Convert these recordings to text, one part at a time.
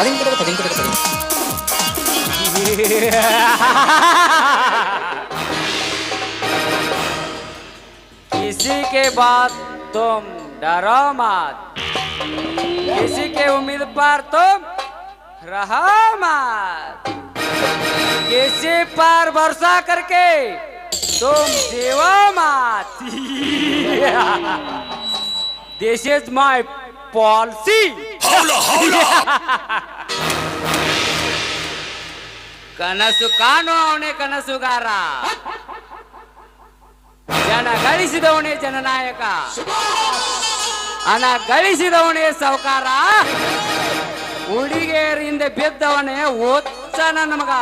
Dating ko dating ko dating. किसी के बाद तुम डरो मत। किसी के उम्मीद पर तुम रहो मत। किसी पर भरोसा करके तुम जीवो मत। दिस इज़ माई पॉलिसी ಕನಸು ಕಾಣು ಅವನೇ ಕನಸುಗಾರ. ಜನ ಗಳಿಸಿದವನೇ ಜನನಾಯಕ. ಹಣ ಗಳಿಸಿದವನೇ ಸಾವುಕಾರ ಹುಡುಗಿಯರಿಂದ ಬಿದ್ದವನೇ ಓದ್ತಾನ ನಮಗ.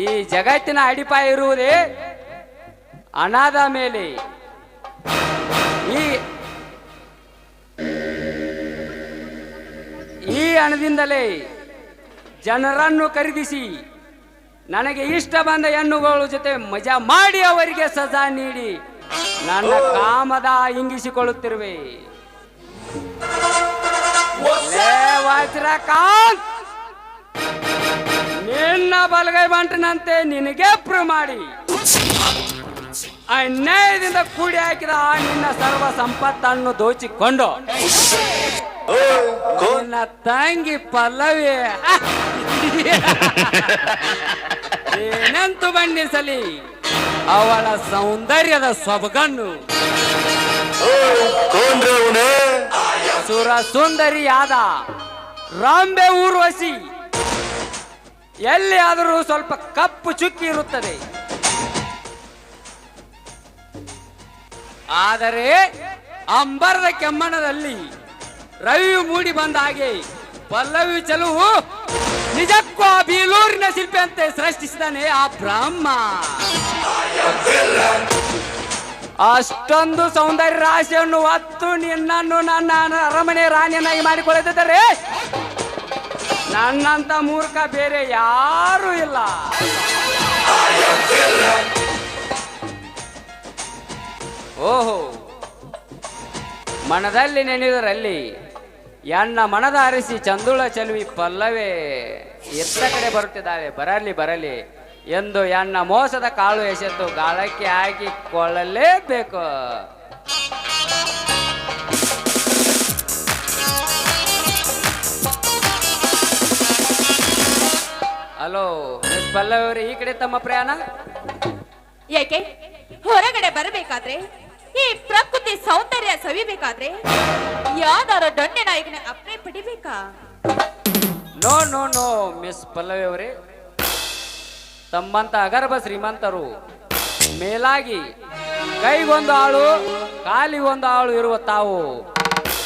ಈ ಜಗತ್ತಿನ ಅಡಿಪಾಯ ಇರುವುದೇ ಅನಾದ ಮೇಲೆ. ಹಣದಿಂದಲೇ ಜನರನ್ನು ಖರೀದಿಸಿ ನನಗೆ ಇಷ್ಟ ಬಂದ ಹೆಣ್ಣುಗಳ ಜೊತೆ ಮಜಾ ಮಾಡಿ ಅವರಿಗೆ ಸಜಾ ನೀಡಿ ನನ್ನ ಕಾಮದ ಇಂಗಿಸಿಕೊಳ್ಳುತ್ತಿರುವೆ. ವಜ್ರಕಾಂತ್! ನಿನ್ನ ಬಲಗೈ ಬಂಟನಂತೆ ನಿನಗೆ ಪ್ರೂವ್ ಮಾಡಿ. ಅನ್ಯಾಯದಿಂದ ಕೂಡಿ ಹಾಕಿದ ಆ ನಿನ್ನ ಸರ್ವ ಸಂಪತ್ತನ್ನು ದೋಚಿಕೊಂಡು. ನನ್ನ ತಂಗಿ ಪಲ್ಲವಿ. ಏನಂತೂ ಬಣ್ಣಿಸಲಿ? ಅವಳ ಸೌಂದರ್ಯದ ಸೊಬಗನ್ನು. ಸುರ ಸುಂದರಿಯಾದ ರಾಂಬೆ ಊರ್ವಶಿ. ಎಲ್ಲಿ ಆದರೂ ಸ್ವಲ್ಪ ಕಪ್ಪು ಚುಕ್ಕಿ ಇರುತ್ತದೆ. ಆದರೆ ಅಂಬರದ ಕೆಮ್ಮಣದಲ್ಲಿ ರವಿ ಮೂಡಿ ಬಂದ ಹಾಗೆ ಪಲ್ಲವಿ ಚಲುವು. ನಿಜಕ್ಕೂ ಆ ಬೀಲೂರಿನ ಶಿಲ್ಪಿಯಂತೆ ಸೃಷ್ಟಿಸಿದಾನೆ ಆ ಬ್ರಹ್ಮ. ಅಷ್ಟೊಂದು ಸೌಂದರ್ಯ ರಾಶಿಯನ್ನು ಹೊತ್ತು ನಿನ್ನನ್ನು ನನ್ನ ಅರಮನೆ ರಾಣಿಯನ್ನಾಗಿ ಮಾಡಿಕೊಳ್ಳದಿದ್ದರೆ ನನ್ನಂತ ಮೂರ್ಖ ಬೇರೆ ಯಾರೂ ಇಲ್ಲ. ಓಹೋ ಮನದಲ್ಲಿ ನೆನೆಯುವುದರಲ್ಲಿ ಎನ್ನ ಮನದ ಅರಿಸಿ ಚಂದುಳ ಚೆಲುವಿ ಪಲ್ಲವೇ ಎತ್ತ ಕಡೆ ಬರುತ್ತಿದ್ದಾವೆ, ಬರಲಿ ಬರಲಿ ಎಂದು ಎಣ್ಣ ಮೋಸದ ಕಾಳು ಎಸೆದು ಗಾಳಕ್ಕೆ ಹಾಕಿಕೊಳ್ಳಲೇಬೇಕು ಹಲೋ, ಮಿಸ್ ಪಲ್ಲವಿ ಈ ಕಡೆ ತಮ್ಮ ಪ್ರಯಾಣ? ಏಕೆ? ಹೊರಗಡೆ ಬರಬೇಕಾದ್ರೆ ಈ ಪ್ರಕೃತಿ ಸೌಂದರ್ಯ ಸವಿಬೇಕಾದ್ರೆ ಯಾವ್ದಾರ ದಂಡೆ ನಾಯಕನ ಅಪ್ಪಣೆ ಪಡಿಬೇಕಾ? No no no, miss Pallavi ಅವರೇ ತಮ್ಮಂತ ಅಗರ್ಭ ಶ್ರೀಮಂತರು, ಮೇಲಾಗಿ ಕೈಗೊಂದು ಆಳು, ಕಾಲಿಗೊಂದು ಆಳು ಇರುವ ತಾವು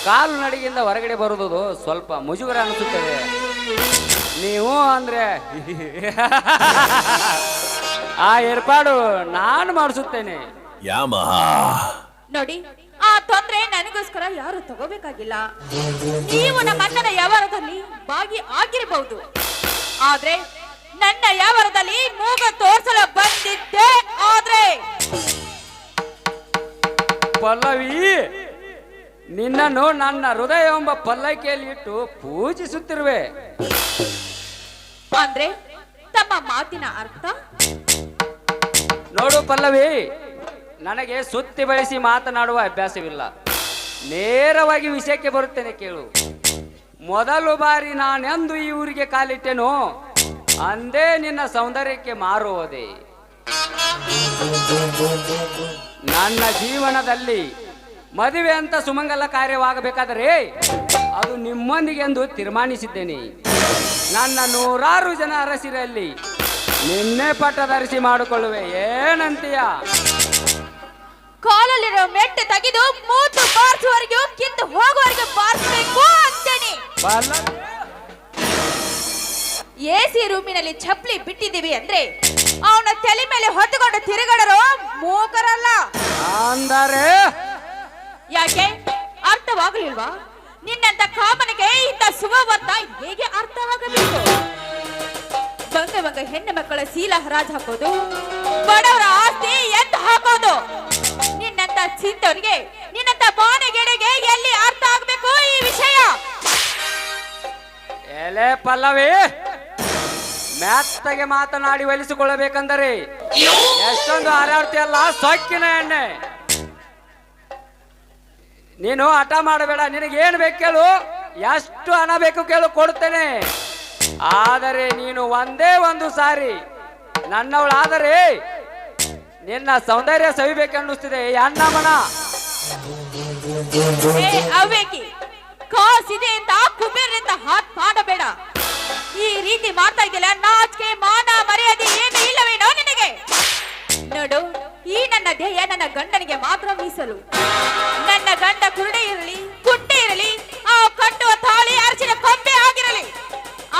ಕಾಲು ನಡಿಗೆಯಿಂದ ಹೊರಗಡೆ ಬರುವುದು ಸ್ವಲ್ಪ ಮುಜುಗರ ಅನಿಸುತ್ತದೆ. ನೀವು ಅಂದ್ರೆ ಆ ಏರ್ಪಾಡು ನಾನು ಮಾಡಿಸುತ್ತೇನೆ. ಯಾಮಹಾ. ನೋಡಿ ಆ ತೊಂದ್ರೆ ನನಗೋಸ್ಕರ ಯಾರು ತಗೋಬೇಕಾಗಿಲ್ಲ. ನೀವು ನಮ್ಮ ಅಣ್ಣನ ವ್ಯವಹಾರದಲ್ಲಿ ಭಾಗಿ ಆಗಿರಬಹುದು ಆದ್ರೆ ನನ್ನ ವ್ಯವಹಾರದಲ್ಲಿ ಮೂಗ ತೋರಿಸಲು ಬಂದಿದ್ದೆ ಆದ್ರೆ. ಪಲ್ಲವಿ ನಿನ್ನನ್ನು ನನ್ನ ಹೃದಯ ಎಂಬ ಪಲ್ಲಕ್ಕಿಯಲ್ಲಿ ಇಟ್ಟು ಪೂಜಿಸುತ್ತಿರುವೆ. ಅಂದ್ರೆ ತಮ್ಮ ಮಾತಿನ ಅರ್ಥ? ನೋಡು ಪಲ್ಲವಿ ನನಗೆ ಸುತ್ತಿ ಬಳಸಿ ಮಾತನಾಡುವ ಅಭ್ಯಾಸವಿಲ್ಲ. ನೇರವಾಗಿ ವಿಷಯಕ್ಕೆ ಬರುತ್ತೇನೆ ಕೇಳು. ಮೊದಲು ಬಾರಿ ನಾನೆಂದು ಈ ಊರಿಗೆ ಕಾಲಿಟ್ಟೆನೋ, ಅಂದೇ ನಿನ್ನ ಸೌಂದರ್ಯಕ್ಕೆ ಮಾರುವುದೇ ನನ್ನ ಜೀವನದಲ್ಲಿ ಮದುವೆ ಅಂತ ಸುಮಂಗಲ ಕಾರ್ಯವಾಗಬೇಕಾದರೆ ಅದು ನಿಮ್ಮೊಂದಿಗೆ ಎಂದು ತೀರ್ಮಾನಿಸಿದ್ದೇನೆ. ನನ್ನ ನೂರಾರು ಜನ ಅರಸಿರಲ್ಲಿ ನಿನ್ನೆ ಪಟ್ಟದರಿಸಿ ಮಾಡಿಕೊಳ್ಳುವೆ. ಏನಂತೀಯ? ಕಾಲಲ್ಲಿರೋ ಮೆಟ್ಟು ತೆಗೆದು ಮೂತು ಬಾರಿಸುವವರೆಗೂ ಕಿತ್ತು ಹೋಗುವವರೆಗೂ ಬಾರಿಸಬೇಕು ಅಂತೇನೆ ಎಸಿ ರೂಮಿನಲ್ಲಿ ಚಪ್ಪಲಿ ಬಿಟ್ಟಿದ್ದೀವಿ ಅಂದ್ರೆ ಅವನ ತಲೆ ಮೇಲೆ ಹೊತ್ತುಕೊಂಡು ತಿರುಗಡರು ಮೂಕರಲ್ಲ. ಅಂದರೆ. ಯಾಕೆ? ಅರ್ಥವಾಗಲಿಲ್ವಾ? ನಿನ್ನಂತ ಕಾಮನಿಗೆ ಇಂಥ ಶುಭವರ್ತ ಹೇಗೆ ಅರ್ಥ ಆಗಬೇಕು? ಬಂಗ ಬಂಗ ಹೆಣ್ಣು ಮಕ್ಕಳ ಶೀಲ ಹರಾಜ್ ಹಾಕೋದು ಬಡವರ ಆಸ್ತಿ ಎತ್ತ ಹಾಕೋದು. ನಿನ್ನಂತ ಚಿಂತವರಿಗೆ ನಿನ್ನಂತ ಎಂತೆಂತ ಬಾಣಗೆಡೆಗೆ ಎಲ್ಲಿ ಅರ್ಥ ಆಗ್ಬೇಕು ಈ ವಿಷಯ? ಎಲೆ ಪಲ್ಲವಿ ಮೆತ್ತಗೆ ಮಾತನಾಡಿ ಒಲಿಸಿಕೊಳ್ಳಬೇಕಂದರೆ ಎಷ್ಟೊಂದು ಅಲ್ಲ ಸೊಕ್ಕಿನ ಎಣ್ಣೆ. ನೀನು ಹಠ ಮಾಡಬೇಡ ನಿನಗೇನು ಬೇಕು ಕೇಳು ಎಷ್ಟು ಹಣ ಬೇಕು ಕೇಳು ಕೊಡ್ತೇನೆ. ಆದರೆ ನೀನು ಒಂದೇ ಒಂದು ಸಾರಿ ನನ್ನವಳಾದರೆ ನಿನ್ನ ಸೌಂದರ್ಯ ಸವಿಬೇಕನ್ನಿಸ್ತಿದೆ ಅಣ್ಣ ಮನ. ಏ, ಅವ್ವೇಕಿ ಕಾಸಿದೆ ಅಂತ ಕುಬೇರ್ನಿಂದ ಹಾತ್ ಮಾಡಬೇಡ. ಈ ರೀತಿ ಮಾಡ್ತಾ ಇದೆಯಲ್ಲ, ನಾಚಿಕೆ, ಮಾನ, ಮರ್ಯಾದೆ ಏನು ಇಲ್ಲವೇನೋ ನಿನಗೆ. ನೋಡು, ಈ ನನ್ನ ಧ್ಯೇಯ ನನ್ನ ಗಂಡನಿಗೆ ಮಾತ್ರ ಮೀಸಲು. ನನ್ನ ಗಂಡ ಕುರುಡೆ ಇರಲಿ ಕುಟ್ಟೆ ಇರಲಿ, ಆ ಕಟ್ಟುವ ತಾಳಿ ಅರ್ಚಿನ ಕೊಂಬೆ ಆಗಿರಲಿ.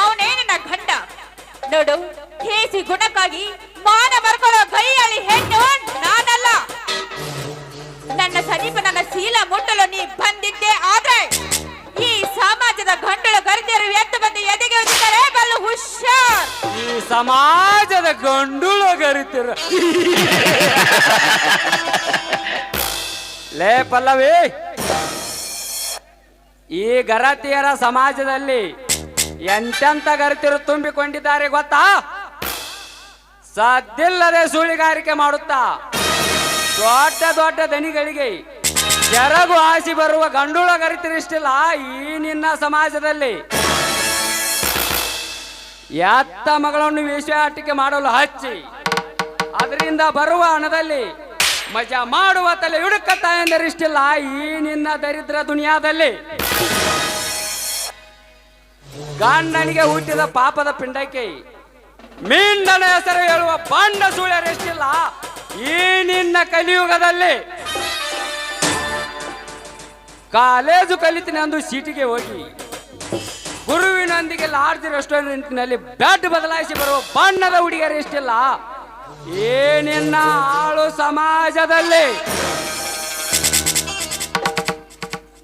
ಅವನೇ ನನ್ನ ಗಂಡ. ನೋಡು ಕೇಸಿ ಗುಣಕ್ಕಾಗಿ ಮಾನ ಬರ್ಕೊಳ್ಳೋ ಕೈಯಾಳಿ ಹೆಣ್ಣು ನಾನಲ್ಲ. ನನ್ನ ಸಮೀಪ ನನ್ನ ಶೀಲ ಮುಟ್ಟಲು ನೀ ಬಂದಿದ್ದೆ, ಆದ್ರೆ ಈ ಸಮಾಜದ ಗಂಡಳು ಗರಿತೆಯರು ಎದ್ದು ಬಂದು ಎದೆಗೆ ಹೋಗಿದ್ದಾರೆ ಬಲ್ಲು ಹುಷಾರ್. ಈ ಸಮಾಜದ ಗಂಡುಳು ಗರಿತಿರ ಲೇ ಪಲ್ಲವಿ, ಈ ಗರತಿಯರ ಸಮಾಜದಲ್ಲಿ ಎಂತೆಂತ ಗರಿತರು ತುಂಬಿಕೊಂಡಿದ್ದಾರೆ ಗೊತ್ತಾ? ಸದ್ದಿಲ್ಲದೆ ಸುಳಿಗಾರಿಕೆ ಮಾಡುತ್ತಾ? ದೊಡ್ಡ ದೊಡ್ಡ ದನಿಗಳಿಗೆ ಜರಗು ಆಸಿ ಬರುವ ಗಂಡುಳ ಗರಿತಿರಿಷ್ಟಿಲ್ಲ ಈ ನಿನ್ನ ಸಮಾಜದಲ್ಲಿ. ಎತ್ತ ಮಗಳನ್ನು ವೇಶ್ಯಾಟಿಕೆ ಮಾಡಲು ಹಚ್ಚಿ, ಅದರಿಂದ ಬರುವ ಹಣದಲ್ಲಿ ಮಜಾ ಮಾಡುವ ತಲೆ ಹುಡುಕತ್ತ ಎಂದರಿಷ್ಟಿಲ್ಲ ಈ ನಿನ್ನ ದರಿದ್ರ ದುನಿಯಾದಲ್ಲಿ. ಗಂಡನಿಗೆ ಹುಟ್ಟಿದ ಪಾಪದ ಪಿಂಡಕ್ಕೆ ಮೀಂಡನ ಹೆಸರು ಹೇಳುವ ಬಾಂಡ ಸುಳ್ಯರೆಷ್ಟಿಲ್ಲ ಈ ನಿನ್ನ ಕಲಿಯುಗದಲ್ಲಿ. ಕಾಲೇಜು ಕಲಿತೀನಿ ಅಂದು ಸೀಟಿಗೆ ಹೋಗಿ. ಗುರುವಿನೊಂದಿಗೆ ಲಾಡ್ಜ್ ರೆಸ್ಟೋರೆಂಟ್ನಲ್ಲಿ ಬ್ಯಾಟ್ ಬದಲಾಯಿಸಿ ಬರುವ ಬಣ್ಣದ ಹುಡುಗಿಯರು ಎಷ್ಟಿಲ್ಲ? ಏನಿನ್ನ ಆಳು ಸಮಾಜದಲ್ಲಿ.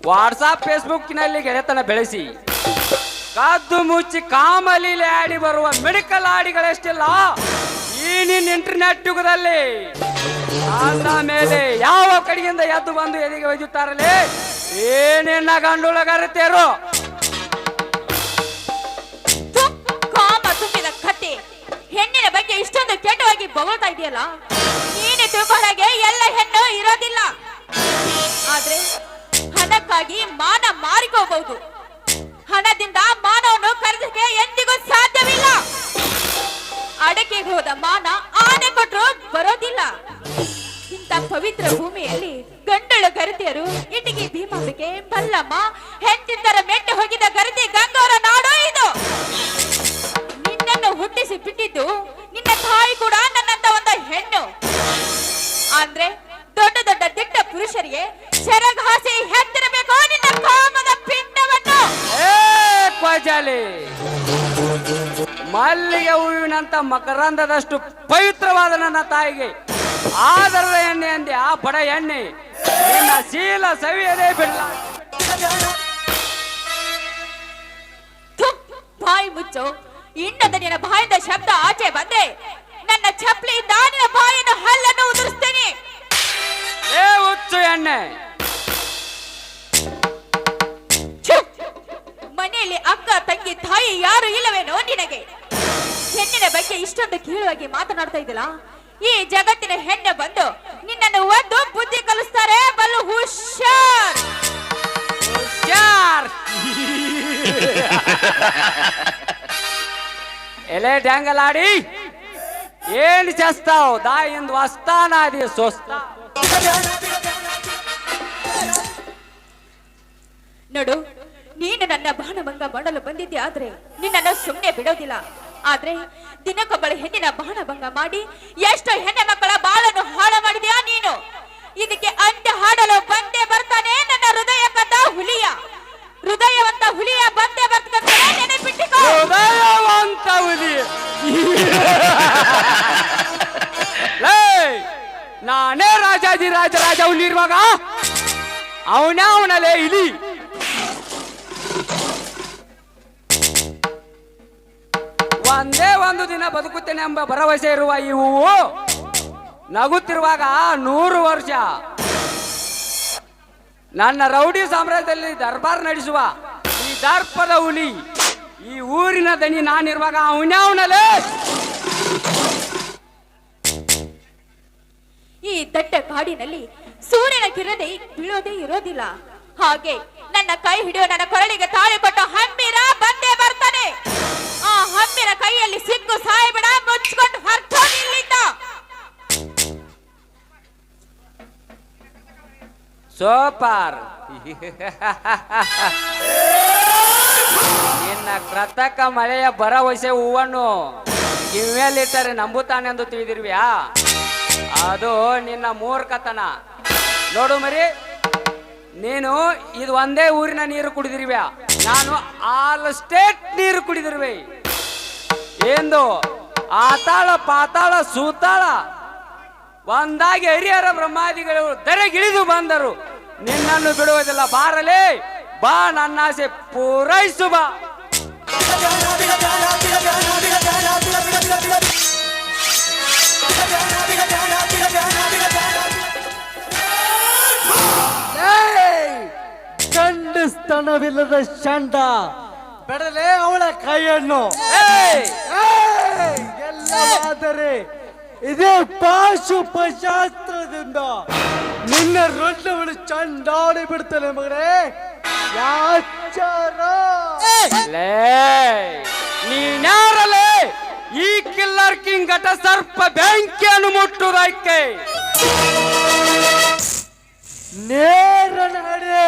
ವಾಟ್ಸಾಪ್ ಫೇಸ್ಬುಕ್ನಲ್ಲಿ ಗೆಳೆತನ ಬೆಳೆಸಿ. ಕದ್ದು ಮುಚ್ಚಿ ಕಾಮಲಿಲಿ ಆಡಿ ಬರುವ ಮೆಡಿಕಲ್ ಆಡಿಗಳೆಷ್ಟಿಲ್ಲ. ಈ ನಿನ್ನ ಇಂಟರ್ನೆಟ್ ಯುಗದಲ್ಲಿ ಆದ ಮೇಲೆ ಯಾವ ಕಡೆಯಿಂದ ಎದ್ದು ಬಂದು ಎದಿಗೆ ಒಯ್ಯುತ್ತಾರಲ್ಲಿ? ಏನಿನ್ನ ಗಂಡುಳಗರುತ್ತೇರು ಕಾಮ ತುಂಬಿದ ಕತೆ. ಹೆಣ್ಣಿನ ಬಗ್ಗೆ ಇಷ್ಟೊಂದು ಕೆಟ್ಟವಾಗಿ ಬೊಗಳ್ತಾ ಇದೆಯಲ್ಲ? ನೀನು ತಿಳ್ಕೊಂಡಾಗೆ ಎಲ್ಲ ಹೆಣ್ಣು ಇರೋದಿಲ್ಲ. ಆದ್ರೆ ಹಣಕ್ಕಾಗಿ ಮಾನ ಮಾರಿಕೋಬಹುದು. ಹಣದಿಂದ ಮಾನವನು ಕರೆದಕ್ಕೆ ಎಂದಿಗೂ ಸಾಧ್ಯವಿಲ್ಲ. ಅಡಕೆಗೆ ಹೋದ ಮಾನ ಆನೆ ಕೊಟ್ಟರು ಬರೋದಿಲ್ಲ. ಇಂಥ ಪವಿತ್ರ ಭೂಮಿಯಲ್ಲಿ ಗಂಡಳು ಗರತಿಯರು ಇಟಿಗೆ ಭೀಮಾಂಬಿಕೆ ಬಲ್ಲಮ್ಮ ಹೆಂಡತಿಂದರ ಮೆಟ್ಟು ಹೋಗಿದ ಗರತಿ ಗಂಗೋರ ನಾಡು ಇದು. ನಿನ್ನನ್ನು ಹುಟ್ಟಿಸಿ ಬಿಟ್ಟಿದ್ದು ನಿನ್ನ ತಾಯಿ ಕೂಡ ನನ್ನಂತ ಒಂದು ಹೆಣ್ಣು. ಅಂದ್ರೆ ದೊಡ್ಡ ದೊಡ್ಡ ದಿಟ್ಟ ಪುರುಷರಿಗೆ ಶರಗಾಸಿ ಹೆತ್ತಿರಬೇಕು ಕ್ವಜಾಲಿ ಮಲ್ಲಿಗೆ ಹೂವಿನಂತ ಮಕರಂದದಷ್ಟು ಪವಿತ್ರವಾದ ನನ್ನ ತಾಯಿಗೆ ಆದರದ ಎಣ್ಣೆ ಅಂದೆ ಆ ಬಡ ಎಣ್ಣೆ. ನಿನ್ನ ಶೀಲ ಸವಿಯದೇ ಬಿಡಲ. ಥು, ಬಾಯಿ ಮುಚ್ಚು. ಇಂಡದ ನಿನ್ನ ಬಾಯಿಂದ ಶಬ್ದ ಆಚೆ ಬಂದ್ರೆ ನನ್ನ ಚಪ್ಪಲಿಯಿಂದ ನಿನ್ನ ಬಾಯಿನ ಹಲ್ಲನ್ನು ಉದುರಿಸ್ತೇನೆ. ಏ ಹುಚ್ಚು ಎಣ್ಣೆ. ತಾಯಿ ಯಾರು ಇಲ್ಲವೇನೋ ನಿನಗೆ? ಹೆಣ್ಣಿನ ಬಗ್ಗೆ ಇಷ್ಟೊಂದು ಕೀಳುವಾಗಿ ಮಾತನಾಡ್ತಾ ಇದ್ದಿಲ್ಲ ಈ ಜಗತ್ತಿನ ಹೆಣ್ಣೆ ಬಂದು ನಿನ್ನನ್ನು ಒಂದು ಬುದ್ಧಿ ಕಲಿಸ್ತಾರೆ ಬಲು ಹುಷಾರ್! ಹುಷಾರ್! ಎಲೆ ಡ್ಯಾಂಗಲಾಡಿ ಏನು ಚಸ್ತಾವ್? ದಾಯಿಂದ ವಸ್ತಾನಾದಿ ಸ್ವಸ್ತ ನೋಡು ನೀನು ನನ್ನ ಬಾಣಭಂಗ ಮಾಡಲು ಬಂದಿದ್ದೆ ಆದ್ರೆ ನಿನ್ನನ್ನು ಸುಮ್ಮನೆ ಬಿಡೋದಿಲ್ಲ. ಆದ್ರೆ ದಿನಕ್ಕೊಬ್ಬಳ ಹೆಣ್ಣಿನ ಬಾಣಭಂಗ ಮಾಡಿ ಎಷ್ಟು ಹೆಣ್ಣು ಮಕ್ಕಳ ಬಾಳನ್ನು ಹಾಳು ಮಾಡಿದ್ಯಾ ನೀನು? ಇದಕ್ಕೆ ಅಂತ್ಯ ಹಾಡಲು ಬಂದೆ ಬರ್ತಾನೆ ನನ್ನ ಹೃದಯ ಕಂದ ಹುಲಿಯ. ಹೃದಯವಂತ ಹುಲಿಯ ಬಂದೆ ಬರ್ತಾನೆ ಹೃದಯವಂತ ಹುಲಿ. ನಾನೇ ರಾಜಾಜಿ ರಾಜ ರಾಜ ಹುಲಿ ಇರುವಾಗ ಅವನೇ ಅವನಲ್ಲೇ ಇಲಿ. ಒಂದೇ ಒಂದು ದಿನ ಬದುಕುತ್ತೇನೆ ಎಂಬ ಭರವಸೆ ಇರುವ ಈ ಹೂವು ನಗುತ್ತಿರುವಾಗ ನೂರು ವರ್ಷ. ನನ್ನ ರೌಡಿ ಸಾಮ್ರಾಜ್ಯದಲ್ಲಿ ದರ್ಬಾರ್ ನಡೆಸುವ ಈ ದರ್ಪದ ಹುಲಿ, ಈ ಊರಿನ ದನಿ ನಾನಿರುವಾಗ ಅವನ್ಯಾವನಲ್ಲೇ ಈ ದಟ್ಟ ಕಾಡಿನಲ್ಲಿ ಸೂರ್ಯನ ಕಿರಣೆ ಬೀಳೋದೇ ಇರೋದಿಲ್ಲ. ಹಾಗೆ ನನ್ನ ಕೈ ಹಿಡಿಯೋ ನನ್ನ ಕೊರಳಿಗೆ ತಾಳಿ ಕೊಟ್ಟು ಹಮ್ಮಿರ ಬಂದೇ ಬರ್ತಾನೆ ಆ ಹಮ್ಮಿರ ಕೈಯಲ್ಲಿ ಸಿಕ್ಕು ಸಾಯ್ಬೇಡ ಮುಚ್ಕೊಂಡು ಇಲ್ಲಿಂದ. ಸೋಪಾರ್. ನಿನ್ನ ಕೃತಕ ಮಳೆಯ ಬರ ಭರವಸೆ ಹೂವನ್ನು ಕಿವಿಯಲ್ಲಿಟ್ಟರೆ ನಂಬುತ್ತಾನೆಂದು ತಿಳಿದಿರ್ವ್ಯಾ? ಅದು ನಿನ್ನ ಮೂರ್ಖತನ. ನೋಡು ಮರಿ, ನೀನು ಇದು ಒಂದೇ ಊರಿನ ನೀರು ಕುಡಿದಿರ್ವ್ಯಾ? ನಾನು ಆಲ್ ಸ್ಟೇಟ್ ನೀರು ಕುಡಿದಿರುವೆ. ಎಂದು ಆತಾಳ, ಪಾತಾಳ, ಸೂತಾಳ, ಒಂದಾಗಿ ಹರಿಹರ ಬ್ರಹ್ಮಾದಿಗಳು ದರೆಗಿಳಿದು ಬಂದರು. ನಿನ್ನನ್ನು ಬಿಡುವುದಿಲ್ಲ, ಬಾರಲೇ, ಬಾ ನನ್ನ ಆಸೆ ಪೂರೈಸು, ಬಾ. ಖಂಡಿಸ್ತನವಿಲ್ಲದ ಚಂಡ ಬೆಡಲೆ ಅವಳ ಕೈಯನ್ನು! ಎಲ್ಲವಾದರೆ ಇದೇ ಪಾಶು ಪಶಾಸ್ತ್ರದಿಂದ ನಿನ್ನ ರೊಟ್ಟವಳು ಚಂಡಾಡಿ ಬಿಡ್ತಾನೆ ಮಗಳೇ ಯಾಚಾರ ನೀನ್ಯಾರಲೇ ಈ ಕಿಲ್ಲರ್ ಕಿಂಗ್ ಘಟ ಸರ್ಪ ಬೆಂಕಿಯನ್ನು ಮುಟ್ಟುವುದಕ್ಕೆ ನೇರ ನಡೆ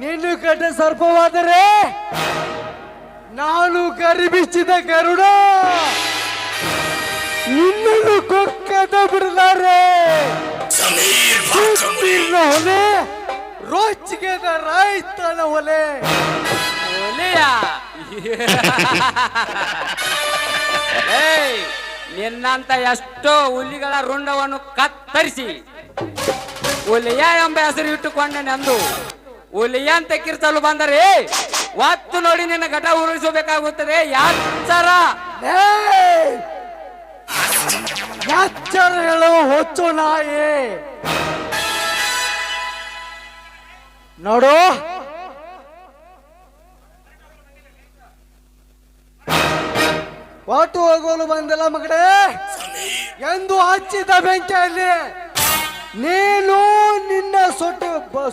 ನಿನ್ನ ಕಟ್ಟ ಸರ್ಪವಾದರೆ ನಾನು ಕರಿಬಿಚ್ಚಿದ ಗರುಡ. ನಿನ್ನನ್ನು ಕೊಕ್ಕದ ಬಿಡಲಾರೆ. ಸುಸ್ತಿನ ಹೊಲೆ ರೋಚಿಗೆದ ರಾಯ್ತನ ಹೊಲೆ. ಒಲೆಯ ನಿನ್ನಂತ ಎಷ್ಟೋ ಹುಲಿಗಳ ರುಂಡವನ್ನು ಕತ್ತರಿಸಿ. ಹುಲಿಯ ಎಂಬ ಹೆಸರು ಇಟ್ಟುಕೊಂಡನೆಂದು ಹುಲಿಯ ಅಂತ ಕಿರ್ಸಲು ಬಂದರೆ ಒತ್ತು ನೋಡಿ ನಿನ್ನ ಘಟ ಉರುಳಿಸಬೇಕಾಗುತ್ತದೆ ಏಯ್! ಹೇಳು ಹೊಚ್ಚು ನಾಯಿ. ನೋಡು. ಒಟ್ಟು ಹೋಗೋಲು ಬಂದಿಲ್ಲ ಮಗಡೆ ಎಂದು ಹಚ್ಚಿದ ಬೆಂಕಿಯಲ್ಲಿ ನೀನು ನಿನ್ನ ಸುಟ್ಟು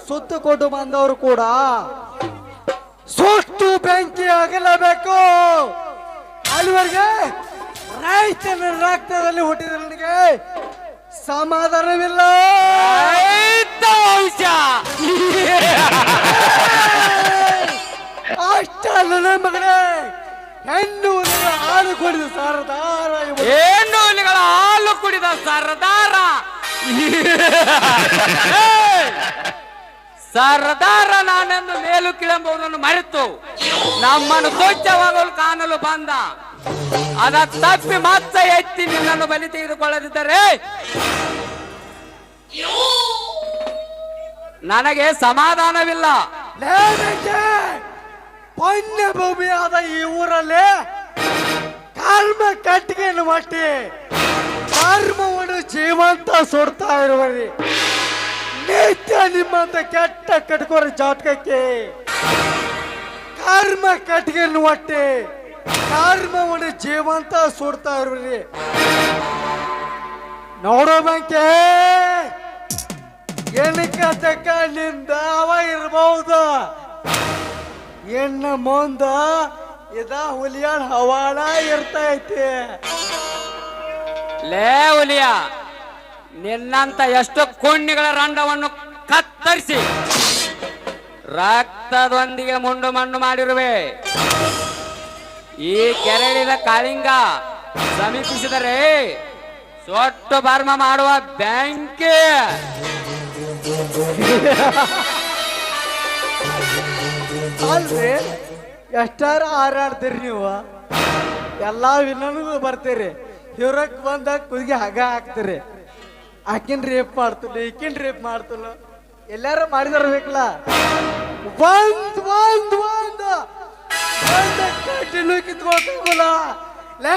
ಸುತ್ತು ಕೊಟ್ಟು ಬಂದವರು ಕೂಡ ಸುಟ್ಟು ಬೆಂಕಿ ಆಗಲೇಬೇಕು ಅಲ್ಲಿವರೆಗೆ ರೈತನ ರಕ್ತದಲ್ಲಿ ಹುಟ್ಟಿದ ನನಗೆ ಸಮಾಧಾನವಿಲ್ಲ. ಅಷ್ಟಲ್ಲ ಮಗನೇ. ಹೆಣ್ಣು ಹುಲಿಗಳ ಹಾಲು ಕುಡಿದ ಸರದಾರ ಹುಲಿಗಳ ಹಾಲು ಕುಡಿದ ಸರದಾರ! ಸರ್ದಾರ ನಾನೆಂದು ಮೇಲು ಕಿಳಂಬುವುದನ್ನು ಮರೆತು ನಮ್ಮನ್ನು ಸ್ವಚ್ಛವಾಗಲು ಕಾಣಲು ಬಂದ. ಅದ ತಪ್ಪಿ ಮತ್ತೆ ಎತ್ತಿ ನಿನ್ನನ್ನು ಬಲಿ ತೆಗೆದುಕೊಳ್ಳದಿದ್ದರೆ ನನಗೆ ಸಮಾಧಾನವಿಲ್ಲ. ಪುಣ್ಯ ಈ ಊರಲ್ಲಿ ಕರ್ಮ ಕಟ್ಟಿಗೆಯನ್ನು ಮಟ್ಟಿ ಕರ್ಮವನ್ನು ಜೀವಂತ ಸುಡ್ತಾ ಇರುವರಿ. ನಿತ್ಯ ನಿಮ್ಮಂತ ಕೆಟ್ಟ ಕಟ್ಕೋರ ಜಾತಕಕ್ಕೆ ಕರ್ಮ ಕಟ್ಟಿಗೆಯನ್ನು ಕರ್ಮ ಕರ್ಮವನ್ನು ಜೀವಂತ ಸುಡ್ತಾ ಇರ್ರಿ. ನೋಡೋ ಬಂಕೆ ತಕ್ಕ ನಿಂದ ಅವ ಇರಬಹುದು ಎನ್ನ ಮುಂದ ಇದ ಹುಲಿಯಾಳ ಹವಾಳ ಇರ್ತೈತೆ. ಲೇ ಹುಲಿಯ ನಿನ್ನಂತ ಎಷ್ಟು ಕುಣ್ಣಿಗಳ ರಂಡವನ್ನು ಕತ್ತರಿಸಿ ರಕ್ತದೊಂದಿಗೆ ಮುಂಡು ಮಣ್ಣು ಮಾಡಿರುವೆ. ಈ ಕೆರಳಿದ ಕಾಳಿಂಗ ಸಮೀಪಿಸಿದರೆ ಸೊಟ್ಟು ಬರ್ಮ ಮಾಡುವ ಬ್ಯಾಂಕಿ. ಅಲ್ರಿ, ಎಷ್ಟಾರ ಹಾರಾಡ್ತೀರಿ ನೀವು? ಎಲ್ಲಾ ವಿಲನ್ಗೂ ಬರ್ತೀರಿ. ಇವ್ರಕ್ ಬಂದ ಕುದಿಗೆ ಹಗ ಹಾಕ್ತೀರಿ. ಆಕಿನ್ ರೇಪ್ ಮಾಡ್ತಲ್ಲ ಈಕಿನ್ ರೇಪ್ ಮಾಡ್ತಲ್ಲ. ಎಲ್ಲಾರ ಮಾಡಿದಾರ ಬೇಕಲ್ಲ? ಒಂದ್ ಒಂದ್ ಒಂದ್. ಒಂದ್ ಕಟ್ಟಿಲು ಕಿತ್ಕೊಳ್ತಾಗಲ್ಲ ಲೇ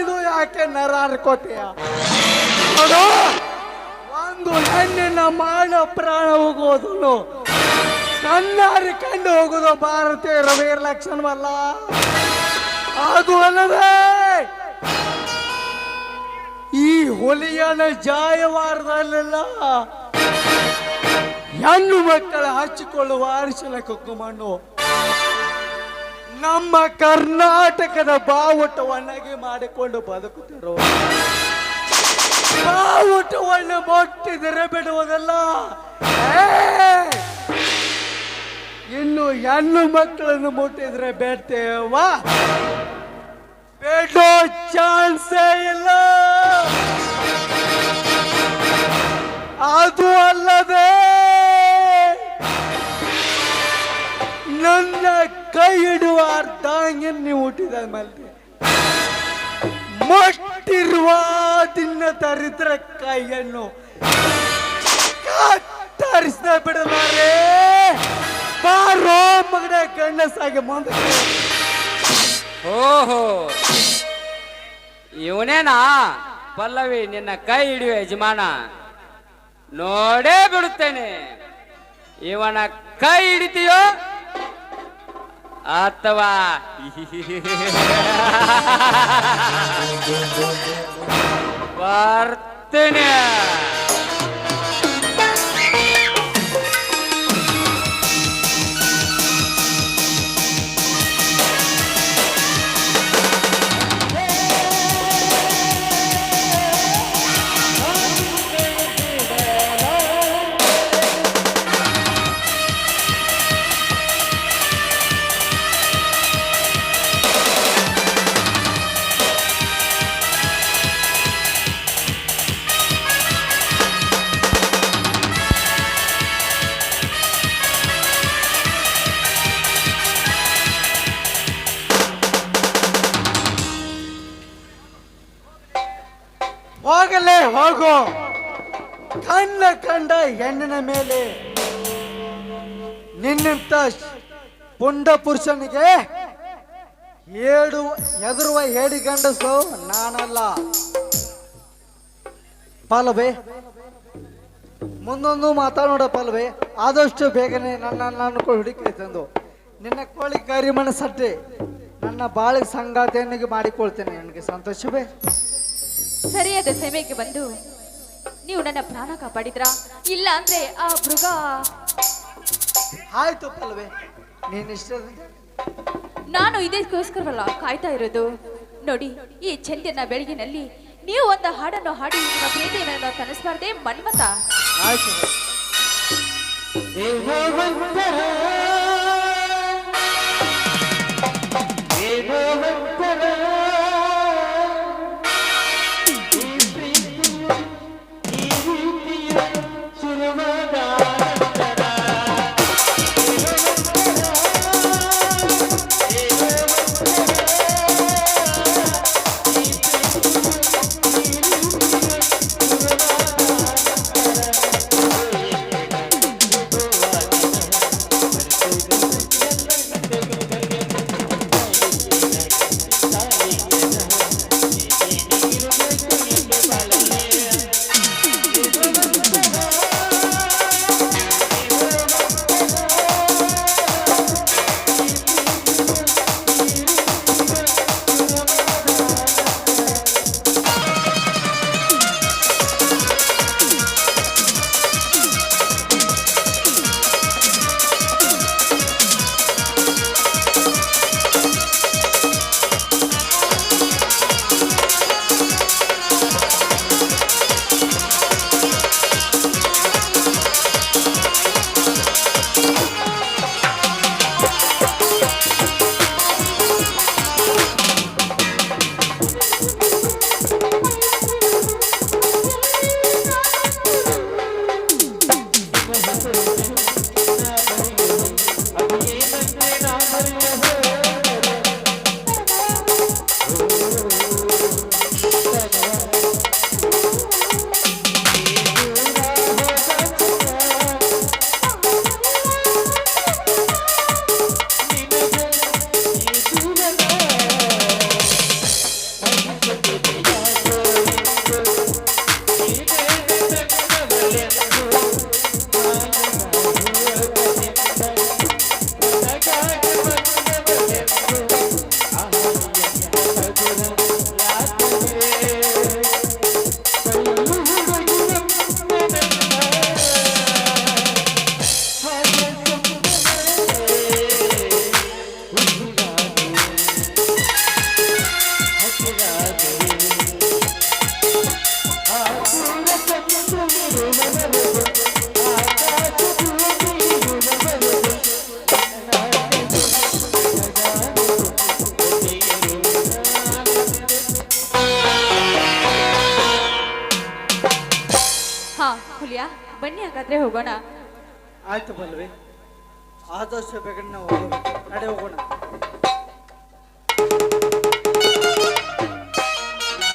ಇದು ಯಾಕೆ ನರ ಅನ್ಕೋತೀಯ ನೋಡು. ಒಂದು ಹೆಣ್ಣಿನ ಮಾನ ಪ್ರಾಣ ಹೋಗೋದನ್ನು ಕಣ್ಣಾರಿ ಕಂಡು ಹೋಗೋದು ಭಾರತೀಯ ರವೀರ್ ಲಕ್ಷಣವಲ್ಲ ಅದು ಅಲ್ಲದೆ ಹುಲಿಯನ ಜಾಯವಾರದಲ್ಲೆಲ್ಲ ಹೆಣ್ಣು ಮಕ್ಕಳ ಹಚ್ಚಿಕೊಳ್ಳುವ ಅರಿಶಿನ ಕುಕ್ಕುಮಣ್ಣು ನಮ್ಮ ಕರ್ನಾಟಕದ ಬಾವುಟವನ್ನಾಗಿ ಮಾಡಿಕೊಂಡು ಬದುಕುತ್ತಿರು ಬಾವುಟವನ್ನು ಮೊಟ್ಟಿದರೆ ಬಿಡುವುದಲ್ಲ! ಇನ್ನು ಹೆಣ್ಣು ಮಕ್ಕಳನ್ನು ಮುಟ್ಟಿದ್ರೆ ಬೇಡ್ತೇವಾ? ಬೇಡೋ ಚಾನ್ಸೇ ಇಲ್ಲ. ಅದು ಅಲ್ಲದೆ ನನ್ನ ಕೈ ಹಿಡುವ ಅರ್ಧಾಂಗಿ ನೀವು ಹುಟ್ಟಿದ ಮೇಲೆ ಮೊಟ್ಟಿರುವ ದಿನ ತರಿದ್ರ ಕೈಯನ್ನು ಕತ್ತರಿಸಿದ ಬಿಡಲಾರೆ. ಬಾರೋ ಮಗಡೆ ಗಂಡಸಾಗಿ ಮುಂದೆ ಓಹೋ, ಇವನೇನಾ? ಪಲ್ಲವಿ ನಿನ್ನ ಕೈ ಹಿಡಿಯುವ ಯಜಮಾನ. ನೋಡೇ ಬಿಡುತ್ತೇನೆ. ಇವನ ಕೈ ಹಿಡಿತೀಯೋ? ಅಥವಾ ಬರ್ತೇನೆ. ಹೆಣ್ಣಿನ ಮೇಲೆ ನಿನ್ನಂತ ಪುಂಡ ಪುರುಷನಿಗೆ ಏಡು ಎದುರುವ ಹೇಳಿ ಗಂಡಸು ನಾನಲ್ಲ. ಪಲ್ವೇ, ಮುಂದೊಂದು ಮಾತಾಡೋಣ ಪಲ್ವೆ, ಆದಷ್ಟು ಬೇಗನೆ ನನ್ನ ನಾನು ಹುಡುಕಿ ತಂದು. ನಿನ್ನ ಕೋಳಿ ಕರಿ ಮನಸ್ಸಟ್ಟೆ ನನ್ನ ಬಾಳಿಗೆ ಸಂಗಾತಿಯನ್ನಿಗೆ ಮಾಡಿಕೊಳ್ತೇನೆ. ನನಗೆ ಸಂತೋಷವೇ? ಸರಿಯಾದ ಸಮಯಕ್ಕೆ ಬಂದು ನೀವು ನನ್ನ ಪ್ರಾಣ ಕಾಪಾಡಿದ್ರಾ? ಇಲ್ಲ ಅಂದ್ರೆ ಆ ಮೃಗ? ಆಯ್ತು ಪಲ್ವೇ ನೀನ್ ಇಷ್ಟದಿಂದ ನಾನು ಇದಕ್ಕೋಸ್ಕರವಲ್ಲ ಕಾಯ್ತಾ ಇರೋದು. ನೋಡಿ ಈ ಚಂದ್ಯನ ಬೆಳಗಿನಲ್ಲಿ ನೀವು ಒಂದು ಹಾಡನ್ನು ಹಾಡಿ ನಿಮ್ಮ ಪ್ರೀತಿಯನ್ನು ತನಿಸಬಾರ್ದೆ ಮನ್ಮತ ಆಯ್ತು.